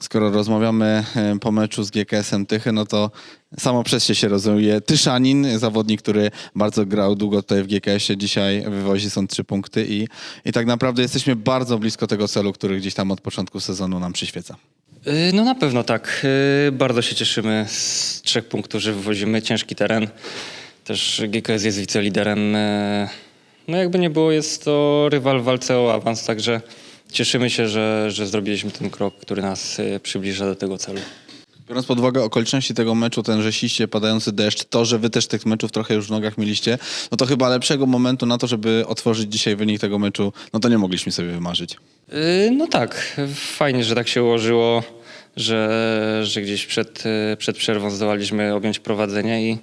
Skoro rozmawiamy e, po meczu z GKS-em Tychy, no to samo przez się się rozumie. Tyszanin, zawodnik, który bardzo grał długo tutaj w GKS-ie, dzisiaj wywozi są trzy punkty i, i tak naprawdę jesteśmy bardzo blisko tego celu, który gdzieś tam od początku sezonu nam przyświeca. Y, No na pewno tak. Y, Bardzo się cieszymy z trzech punktów, że wywozimy ciężki teren. Też GKS jest wiceliderem. No jakby nie było, jest to rywal w walce o awans, także cieszymy się, że, że zrobiliśmy ten krok, który nas y, przybliża do tego celu. Biorąc pod uwagę okoliczności tego meczu, ten rzesiście padający deszcz, to, że wy też tych meczów trochę już w nogach mieliście, no to chyba lepszego momentu na to, żeby otworzyć dzisiaj wynik tego meczu, no to nie mogliśmy sobie wymarzyć. Y, No tak, fajnie, że tak się ułożyło, że, że gdzieś przed, y, przed przerwą zdołaliśmy objąć prowadzenie i,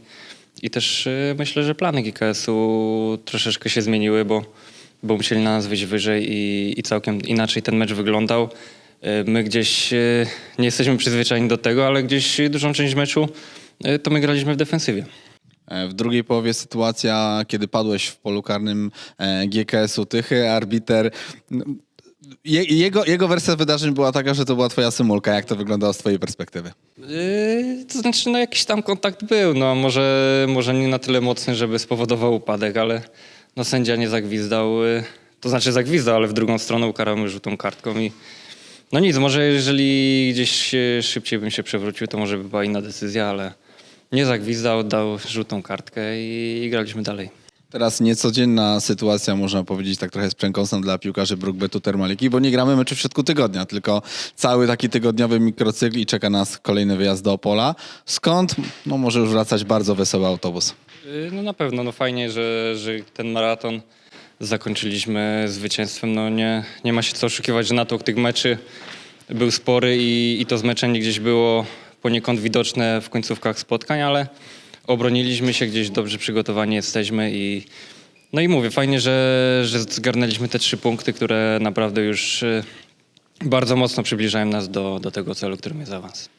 i też myślę, że plany GKS-u troszeczkę się zmieniły, bo, bo musieli na nas wyjść wyżej i, i całkiem inaczej ten mecz wyglądał. Y, My gdzieś y, nie jesteśmy przyzwyczajeni do tego, ale gdzieś dużą część meczu y, to my graliśmy w defensywie. E, W drugiej połowie sytuacja, kiedy padłeś w polu karnym e, GKS-u Tychy, arbiter... Je, jego, jego wersja wydarzeń była taka, że to była twoja symulka. Jak to wyglądało z twojej perspektywy? Yy, to znaczy, no jakiś tam kontakt był, no może, może nie na tyle mocny, żeby spowodował upadek, ale no sędzia nie zagwizdał, yy, to znaczy zagwizdał, ale w drugą stronę ukarał mnie żółtą kartką i no nic, może jeżeli gdzieś szybciej bym się przewrócił, to może by była inna decyzja, ale nie zagwizdał, dał żółtą kartkę i, i graliśmy dalej. Teraz niecodzienna sytuacja, można powiedzieć, tak trochę z przękąsem dla piłkarzy Brookbetu Termaliki, bo nie gramy meczu w środku tygodnia, tylko cały taki tygodniowy mikrocykl i czeka nas kolejny wyjazd do Opola. Skąd? No może już wracać bardzo wesoły autobus. Yy, No na pewno, no fajnie, że, że ten maraton zakończyliśmy zwycięstwem. No nie, nie ma się co oszukiwać, że natłok tych meczy był spory i, i to zmęczenie gdzieś było poniekąd widoczne w końcówkach spotkań, ale obroniliśmy się, gdzieś dobrze przygotowani jesteśmy i no i mówię, fajnie, że, że zgarnęliśmy te trzy punkty, które naprawdę już yy, bardzo mocno przybliżają nas do, do tego celu, którym jest awans.